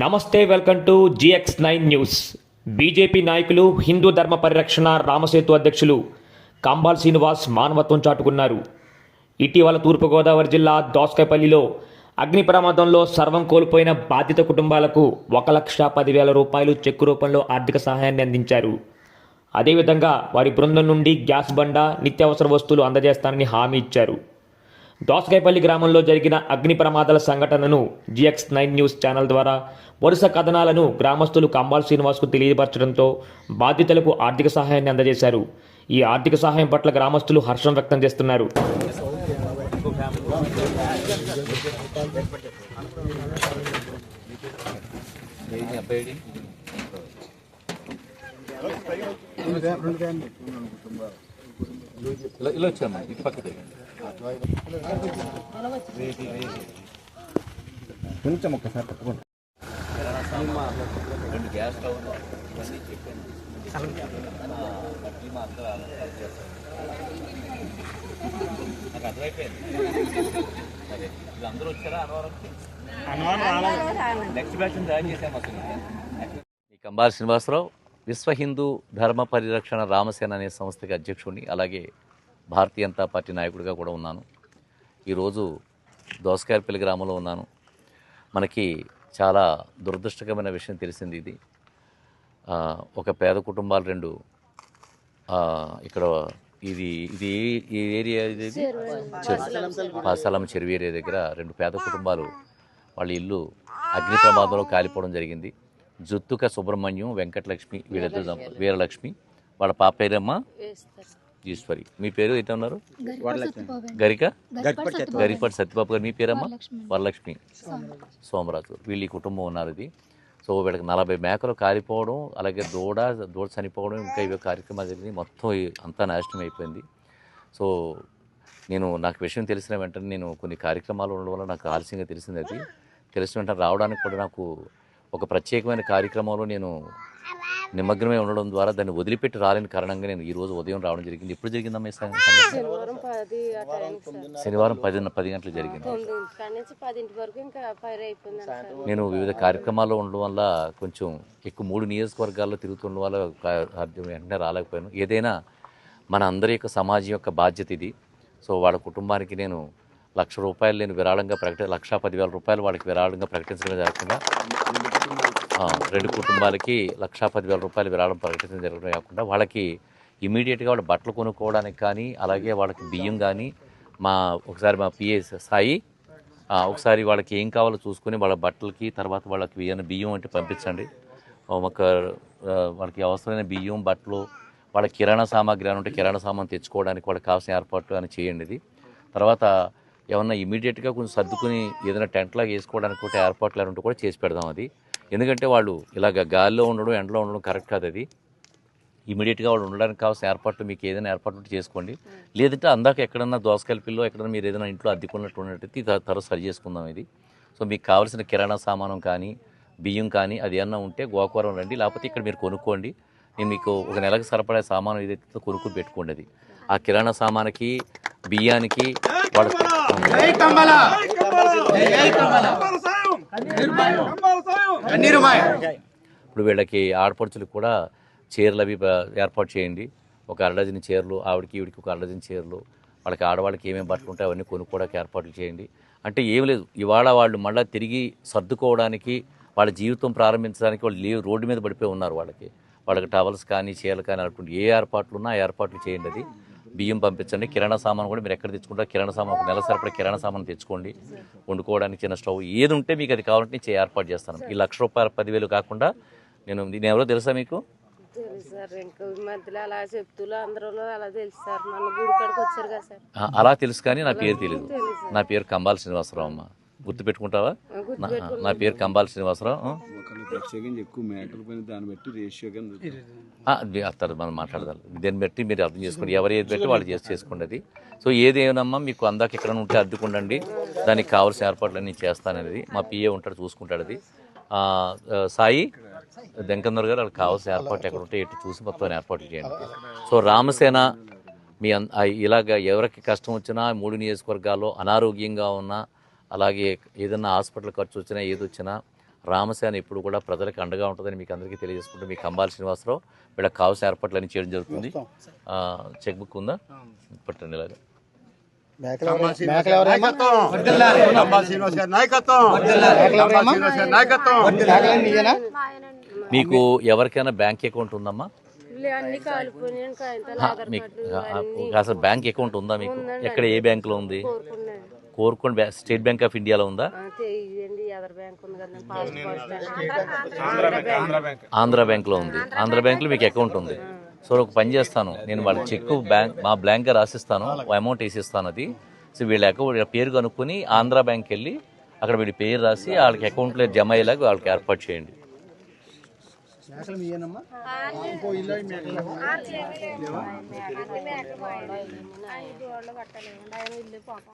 నమస్తే welcome to GX nine news. BJP నాయకులు హిందూ ధర్మ పరిరక్షణ రామసేతు అధ్యక్షులు కంబాల్ శ్రీనివాస్ మానవత్వం చాటుకున్నారు. ఇటీవల తూర్పుగోదావరి జిల్లా దోసకాయపల్లిలో అగ్ని ప్రమాదంలో సర్వం కోల్పోయిన బాధిత కుటుంబాలకు ఒక లక్ష పదివేల రూపాయలు చెక్కు రూపంలో ఆర్థిక సహాయాన్ని అందించారు. అదేవిధంగా వారి బృందం నుండి గ్యాస్ బండ నిత్యావసర వస్తువులు అందజేస్తానని హామీ ఇచ్చారు. దోసకాయపల్లి గ్రామంలో జరిగిన అగ్ని ప్రమాదాల సంఘటనను జిఎక్స్ నైన్ న్యూస్ ఛానల్ ద్వారా వరుస కథనాలను గ్రామస్తులు కంబాల్ శ్రీనివాస్కు తెలియపరచడంతో బాధితులకు ఆర్థిక సహాయాన్ని అందజేశారు. ఈ ఆర్థిక సహాయం పట్ల గ్రామస్తులు హర్షం వ్యక్తం చేస్తున్నారు. ఇలా వచ్చామ్మా ఇటు పక్క కొంచెం ఒక్కసారి తప్పకుండా రెండు గ్యాస్ స్టవ్ ఇవన్నీ చెప్పాను. ఆ, బట్టలు మా అందరూ అలా చేస్తారు. నాకు అర్థమైపోయింది. అదే వీళ్ళందరూ వచ్చారా అనవరంకి నెక్స్ట్ బ్యాచ్ జాయిన్ చేసాము అసలు. ఈ కంబాల శ్రీనివాసరావు విశ్వ హిందూ ధర్మ పరిరక్షణ రామసేన అనే సంస్థకి అధ్యక్షుడిని అలాగే భారతీయ జనతా పార్టీ నాయకుడిగా కూడా ఉన్నాను. ఈరోజు దోసకాయపల్లి గ్రామంలో ఉన్నాను. మనకి చాలా దురదృష్టకరమైన విషయం తెలిసింది ఇది. ఆ, ఒక పేద కుటుంబాలు రెండు ఆ, ఇక్కడ ఇది ఇది ఈ ఏరియా ఇది? పాసాలం చెరువు ఏరియా దగ్గర రెండు పేద కుటుంబాలు వాళ్ళ ఇల్లు అగ్ని ప్రమాదంలో కాలిపోవడం జరిగింది. జుత్తుక సుబ్రహ్మణ్యం వెంకటలక్ష్మి దంప- వీరలక్ష్మి వాళ్ళ పాప పేరమ్మ? ఈశ్వరి. మీ పేరు ఏంటన్నారు? గరిక? గరిపాటి సత్యబాబు గారు. మీ పేరమ్మ? వరలక్ష్మి. సోమరాజు. వీళ్ళు ఈ కుటుంబం ఉన్నారు ఇది సో వీళ్ళకి నలభై మేకలు కాలిపోవడం అలాగే దూడ దూడ చనిపోవడం ఇంకా ఇవి కార్యక్రమాలు జరిగింది. మొత్తం అంతా నాశనం అయిపోయింది. సో నేను నాకు విషయం తెలిసిన వెంటనే నేను కొన్ని కార్యక్రమాలు ఉండడం వల్ల నాకు ఆలస్యంగా తెలిసింది అది. తెలిసిన వెంటనే రావడానికి కూడా నాకు ఒక ప్రత్యేకమైన కార్యక్రమంలో నేను నిమగ్నమై ఉండడం ద్వారా దాన్ని వదిలిపెట్టి రాలేని కారణంగా నేను ఈ రోజు ఉదయం రావడం జరిగింది. ఎప్పుడు జరిగిందమ్మా శనివారం పది పది పది గంటలకు జరిగింది. నేను వివిధ కార్యక్రమాల్లో ఉండడం వల్ల కొంచెం ఎక్కువ మూడు నియోజకవర్గాల్లో తిరుగుతుండడం వల్ల వెంటనే రాలేకపోయాను. ఏదైనా మన అందరి యొక్క సమాజం యొక్క బాధ్యత ఇది. సో వాళ్ళ కుటుంబానికి నేను లక్ష రూపాయలు నేను విరాళంగా ప్రకటి లక్ష పదివేల రూపాయలు వాళ్ళకి విరాళంగా ప్రకటించడం కాకుండా రెండు కుటుంబాలకి లక్ష పదివేల రూపాయలు విరాళం ప్రకటించడం జరగడం కాకుండా వాళ్ళకి ఇమీడియట్గా వాళ్ళ బట్టలు కొనుక్కోవడానికి కానీ అలాగే వాళ్ళకి బియ్యం కానీ మా ఒకసారి మా పిఏ సాయి ఒకసారి వాళ్ళకి ఏం కావాలో చూసుకొని వాళ్ళ బట్టలకి తర్వాత వాళ్ళకి ఏమైనా బియ్యం అంటే పంపించండి. ఒక వాళ్ళకి అవసరమైన బియ్యం బట్టలు వాళ్ళ కిరాణా సామాగ్రి అని ఉంటే కిరాణా సామాన్ తెచ్చుకోవడానికి వాళ్ళకి కావాల్సిన ఏర్పాట్లు అని చేయండి ఇది. తర్వాత ఏమన్నా ఇమీడియట్గా కొంచెం సర్దుకుని ఏదైనా టెంట్ లాగా వేసుకోవడానికి కూడా ఏర్పాట్లు అని ఉంటే కూడా చేసి పెడదాం అది. ఎందుకంటే వాళ్ళు ఇలాగ గాలిలో ఉండడం ఎండలో ఉండడం కరెక్ట్ కాదు అది. ఇమీడియట్గా వాళ్ళు ఉండడానికి కావాల్సిన ఏర్పాట్లు మీకు ఏదైనా ఏర్పాటు ఉంటే చేసుకోండి. లేదంటే అందాక ఎక్కడన్నా దోసకాయల పిల్లో ఎక్కడన్నా మీరు ఏదైనా ఇంట్లో అద్దెకున్నట్టు ఉన్నట్టయితే తర్వాత సరి చేసుకుందాం ఇది. సో మీకు కావాల్సిన కిరాణా సామానం కానీ బియ్యం కానీ అది ఏమన్నా ఉంటే గోకవరం రండి. లేకపోతే ఇక్కడ మీరు కొనుక్కోండి. నేను మీకు ఒక నెలకు సరిపడే సామాను ఏదైతే కొనుక్కుని పెట్టుకోండి అది. ఆ కిరాణా సామానికి బియ్యానికి ఇప్పుడు వీళ్ళకి ఆడపడుచులకు కూడా చీరలు అవి ఏర్పాటు చేయండి. ఒక అరడజన చీరలు ఆవిడకి ఈవిడికి ఒక అరడజన చీరలు. వాళ్ళకి ఆడవాళ్ళకి ఏమేమి బట్టలు ఉంటాయి అవన్నీ కొనుక్కోవడానికి ఏర్పాట్లు చేయండి. అంటే ఏం లేదు. ఇవాళ వాళ్ళు మళ్ళీ తిరిగి సర్దుకోవడానికి వాళ్ళ జీవితం ప్రారంభించడానికి వాళ్ళు లీవ్. రోడ్డు మీద పడిపోయి ఉన్నారు వాళ్ళకి. వాళ్ళకి టవల్స్ కానీ చీరలు కానీ అనుకుంటే ఏ ఏర్పాట్లు ఉన్నా ఏర్పాట్లు చేయండి అది. బియ్యం పంపించండి. కిరాణా సామాన్ కూడా మీరు ఎక్కడ తెచ్చుకుంటారో కిరాణా సామాన్ ఒక నెల సరిపడే కిరాణా సామాన్ తెచ్చుకోండి. వండుకోవడానికి చిన్న స్టవ్ ఏది ఉంటే మీకు అది కావాలంటే నేను ఏర్పాటు చేస్తాను. ఈ లక్ష రూపాయల పదివేలు కాకుండా నేను నేను ఎవరో తెలుసా మీకు? అలా తెలుసు కానీ నా పేరు తెలియదు నా పేరు కంబాల శ్రీనివాసరావు అమ్మ. గుర్తు పెట్టుకుంటావా నా పేరు కంబాల శ్రీనివాసరావు. అత్తారు మనం మాట్లాడదాం. దీన్ని బట్టి మీరు అర్థం చేసుకోండి. ఎవరు ఏది పెట్టి వాళ్ళు చేసి చేసుకోండి అది. సో ఏదేమన్నా మీకు అందాక ఎక్కడ ఉంటే అద్దుకుండండి. దానికి కావాల్సిన ఏర్పాట్లు అన్నీ చేస్తాననేది మా పిఏ ఉంటాడు చూసుకుంటాడు అది. సాయి వెంకన్నర్ గారు వాళ్ళకి కావాల్సిన ఏర్పాట్లు ఎక్కడ ఉంటే ఎటు చూసి మొత్తం ఏర్పాట్లు చేయండి. సో రామసేన మీ అన్- ఇలాగ ఎవరికి కష్టం వచ్చినా మూడు నియోజకవర్గాల్లో అనారోగ్యంగా ఉన్నా అలాగే ఏదన్నా హాస్పిటల్ ఖర్చు వచ్చినా ఏది వచ్చినా రామసేన ఎప్పుడు కూడా ప్రజలకు అండగా ఉంటుందని మీకు అందరికీ తెలియజేసుకుంటూ మీ కంబాల శ్రీనివాసరావు వీళ్ళకి కావాల్సిన ఏర్పాట్లన్నీ చేయడం జరుగుతుంది. చెక్ బుక్ ఉందా? పట్టండి ఇలాగా. మీకు ఎవరికైనా బ్యాంక్ అకౌంట్ ఉందమ్మా? మీకు అసలు బ్యాంక్ అకౌంట్ ఉందా మీకు? ఎక్కడ ఏ బ్యాంకులో ఉంది? కోరుకోండి. స్టేట్ బ్యాంక్ ఆఫ్ ఇండియాలో ఉందా? ఆంధ్ర బ్యాంక్లో ఉంది. ఆంధ్ర బ్యాంక్లో మీకు అకౌంట్ ఉంది. సో ఒక పని చేస్తాను. నేను వాళ్ళ చెక్ బ్యాంక్ మా బ్లాంక్గా రాసిస్తాను. అమౌంట్ వేసిస్తాను అది. సో వీళ్ళ అకౌంట్ పేరు కనుక్కొని ఆంధ్ర బ్యాంక్ వెళ్ళి అక్కడ వీడి పేరు రాసి వాళ్ళకి అకౌంట్లో జమ అయ్యేలాగా వాళ్ళకి ఏర్పాటు చేయండి. ఇల్లు